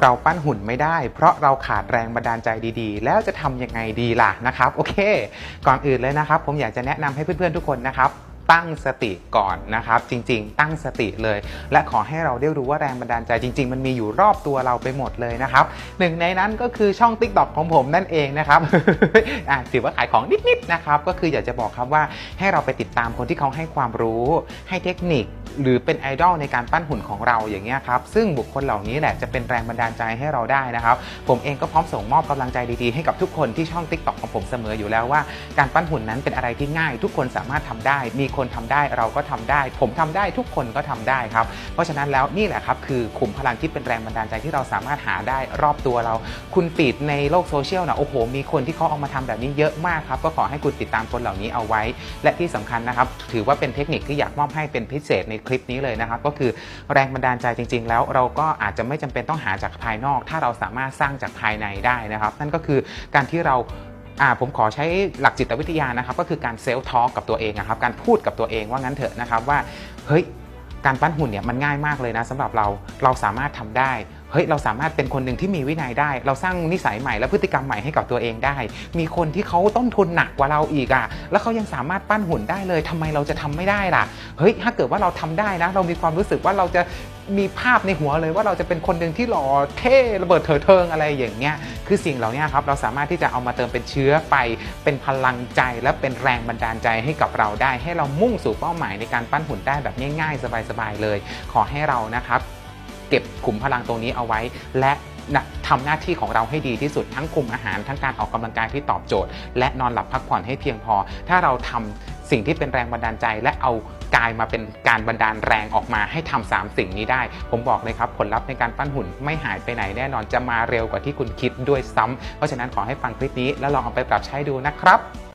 เราปั้นหุ่นไม่ได้ เพราะเราขาดแรงบันดาลใจดีๆ แล้วจะทำยังไงดีล่ะนะครับ โอเค ก่อนอื่นเลยนะครับ ผมอยากจะแนะนำให้เพื่อนๆทุกคนนะครับ ตั้งสติก่อนนะครับ จริง ๆ ตั้งสติเลย และขอให้เราได้รู้ว่าแรงบันดาลใจจริง ๆ มันมีอยู่รอบตัวเราไปหมดเลยนะครับหนึ่งในนั้นก็คือช่อง Tik t o k ของผมนั่นเองนะครับอะถือว่าขายของนิดๆนะครับก็คืออยากจะบอกครับว่าให้เราไปติดตามคนที่เขาให้ความรู้ ให้เทคนิคหรือเป็นไอดอลในการปั้นหุ่นของเราอย่างเงี้ยครับซึ่งบุคคลเหล่านี้แหละจะเป็นแรงบันดาลใจให้เราได้นะครับ ผมเองก็พร้อมส่งมอบกำลังใจดีๆให้กับทุกคนที่ช่อง Tik t o k ของผมเสมออยู่แล้วว่า การปั้นหุ่นนั้นเป็นอะไรที่ง่าย ทุกคนสามารถทำได้มีคนทำได้เราก็ทำได้ ผมทำได้ทุกคนก็ทำได้ครับ เพราะฉะนั้นแล้วนี่แหละครับคือขุมพลังที่เป็นแรงบันดาลใจที่เราสามารถหาได้รอบตัวเรา คุณฟีดในโลกโซเชียลนะโอ้โห มีคนที่เขาเอามาทำแบบนี้เยอะมากครับ ก็ขอให้คุณติดตามคนเหล่านี้เอาไว้ และที่สำคัญนะครับ ถือว่าเป็นเทคนิคที่อยากมอบให้เป็นพิเศษในคลิปนี้เลยนะครับ ก็คือแรงบันดาลใจจริง ๆ แล้วเราก็อาจจะไม่จำเป็นต้องหาจากภายนอก ถ้าเราสามารถสร้างจากภายในได้นะครับ นั่นก็คือการที่เรา อ่าผมขอใช้หลักจิตวิทยานะครับ ก็คือการเซลล์ทอล์กับตัวเองนะครับ การพูดกับตัวเองว่างั้นเถอะนะครับว่า เฮ้ย การปั้นหุ่นเนี่ยมันง่ายมากเลยนะสำหรับเรา เราสามารถทำได้ เฮ้ยเราสามารถเป็นคนหนึ่งที่มีวินัยได้ เราสร้างนิสัยใหม่และพฤติกรรมใหม่ให้กับตัวเองได้ มีคนที่เขาต้นทุนหนักกว่าเราอีกอะแล้วเขายังสามารถปั้นหุ่นได้เลยทำไมเราจะทำไม่ได้ล่ะเฮ้ยถ้าเกิดว่าเราทำได้นะ เรามีความรู้สึกว่าเราจะมีภาพในหัวเลยว่าเราจะเป็นคนหนึ่งที่หล่อเท่ระเบิดเถิดเทิงอะไรอย่างเงี้ยคือสิ่งเหล่านี้ครับเราสามารถที่จะเอามาเติมเป็นเชื้อไฟเป็นพลังใจและเป็นแรงบันดาลใจให้กับเราได้ ให้เรามุ่งสู่เป้าหมายในการปั้นหุ่นได้แบบง่ายๆ สบายๆเลย ขอให้เรานะครับ เก็บขุมพลังตรงนี้เอาไว้ และนะทำหน้าที่ของเราให้ดีที่สุดทั้งคุมอาหารทั้งการออกกำลังกายที่ตอบโจทย์ และนอนหลับพักผ่อนให้เพียงพอ ถ้าเราทำสิ่งที่เป็นแรงบันดาลใจ และเอากายมาเป็นการบันดาลแรงออกมาให้ทำสามสิ่งนี้ได้ ผมบอกเลยครับ ผลลัพธ์ในการปั้นหุ่นไม่หายไปไหนแน่นอนจะมาเร็วกว่าที่คุณคิดด้วยซ้ำเพราะฉะนั้นขอให้ฟังคลิปนี้แล้วลองเอาไปปรับใช้ดูนะครับ